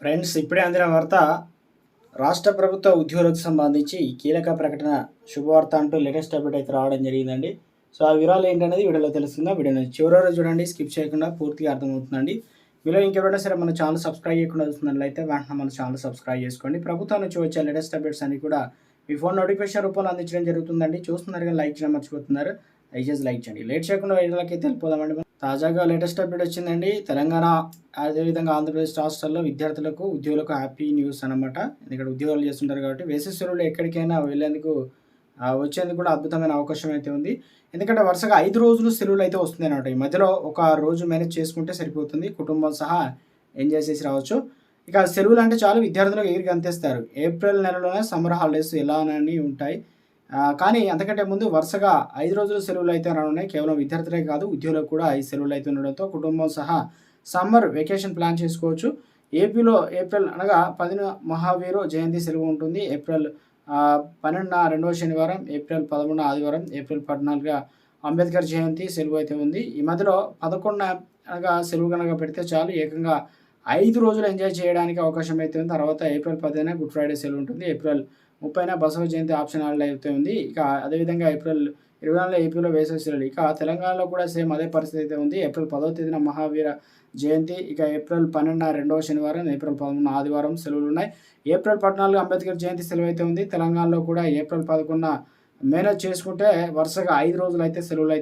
Friends ఇప్పుడే అందిన వార్త రాష్ట్ర ప్రభుత్వ ఉద్యోగులకు సంబంధించి కీలక ప్రకటన శుభవార్త అంటూ లేటెస్ట్ అప్డేట్ అయితే రావడం జరిగిందండి. సో ఆ వివరాలు ఏంటనేది వీడియోలో తెలుస్తుందా? వీడియోని చివరి చూడండి స్కిప్ చేయకుండా పూర్తిగా అర్థమవుతుందండి. మీలో ఇంకెవరైనా సరే మన ఛానల్ సబ్స్క్రైబ్ చేయకుండా చూస్తున్నట్లయితే వెంటనే మన ఛానల్ సబ్స్క్రైబ్ చేసుకోండి. ప్రభుత్వం నుంచి వచ్చే లేటెస్ట్ అప్డేట్స్ అన్ని కూడా మీ ఫోన్ నోటిఫికేషన్ రూపంలో అందించడం జరుగుతుందండి. చూస్తున్నారు కానీ లైక్ చేయడం మర్చిపోతున్నారు. దయచేసి లైక్ చేయండి. లేట్ చేయకుండా వీడియోలకి వెళ్ళిపోదామండి. తాజాగా లేటెస్ట్ అప్డేట్ వచ్చిందండి. తెలంగాణ అదేవిధంగా ఆంధ్రప్రదేశ్ రాష్ట్రాల్లో విద్యార్థులకు ఉద్యోగులకు హ్యాపీ న్యూస్ అనమాట ఇక్కడ ఉద్యోగాలు చేస్తుంటారు కాబట్టి వేసేశ్వరులు సెలవులు ఎక్కడికైనా వెళ్ళేందుకు వచ్చేందుకు కూడా అద్భుతమైన అవకాశం అయితే ఉంది. ఎందుకంటే వరుసగా ఐదు రోజులు సెలవులు అయితే వస్తుంది అనమాట ఈ మధ్యలో ఒక రోజు మేనేజ్ చేసుకుంటే సరిపోతుంది. కుటుంబం సహా ఎంజాయ్ చేసి రావచ్చు. ఇక సెలవులు అంటే చాలు. విద్యార్థులకు ఎగిరికి అంతేస్తారు. ఏప్రిల్ నెలలోనే సమ్మర్ హాలిడేస్ ఎలానని ఉంటాయి. కానీ అంతకంటే ముందు వరుసగా ఐదు రోజులు సెలవులు అయితే రానున్నాయి. కేవలం విద్యార్థులే కాదు ఉద్యోగులకు కూడా ఈ సెలవులు అయితే ఉండడంతో కుటుంబం సహా సమ్మర్ వెకేషన్ ప్లాన్ చేసుకోవచ్చు. ఏపీలో ఏప్రిల్ అనగా పదిన మహావీరు జయంతి సెలవు ఉంటుంది. ఏప్రిల్ పన్నెండున రెండవ శనివారం ఏప్రిల్ పదమూడున ఆదివారం ఏప్రిల్ పద్నాలుగుగా అంబేద్కర్ జయంతి సెలవు అయితే ఉంది. ఈ మధ్యలో పదకొండున అనగా సెలవు కనుక పెడితే చాలు ఏకంగా ఐదు రోజులు ఎంజాయ్ చేయడానికి అవకాశం అయితే ఉంది. తర్వాత ఏప్రిల్ పదిహేన గుడ్ ఫ్రైడే సెల్ ఉంటుంది. ఏప్రిల్ ముప్పైన బసవ జయంతి ఆప్షన్ హాలిడే అయితే ఉంది. ఇక అదేవిధంగా ఏప్రిల్ ఇరవై నాలుగులో ఏపీలో వేసవి సెలవులు. ఇక తెలంగాణలో కూడా సేమ్ అదే పరిస్థితి అయితే ఉంది. ఏప్రిల్ పదవ తేదీన మహావీర జయంతి. ఇక ఏప్రిల్ పన్నెండున రెండవ శనివారం ఏప్రిల్ పదమూడున ఆదివారం సెలవులు ఉన్నాయి. ఏప్రిల్ పద్నాలుగు అంబేద్కర్ జయంతి సెలవు అయితే ఉంది. తెలంగాణలో కూడా ఏప్రిల్ పదకొండున మేనేజ్ చేసుకుంటే వరుసగా ఐదు రోజులు అయితే సెలవులు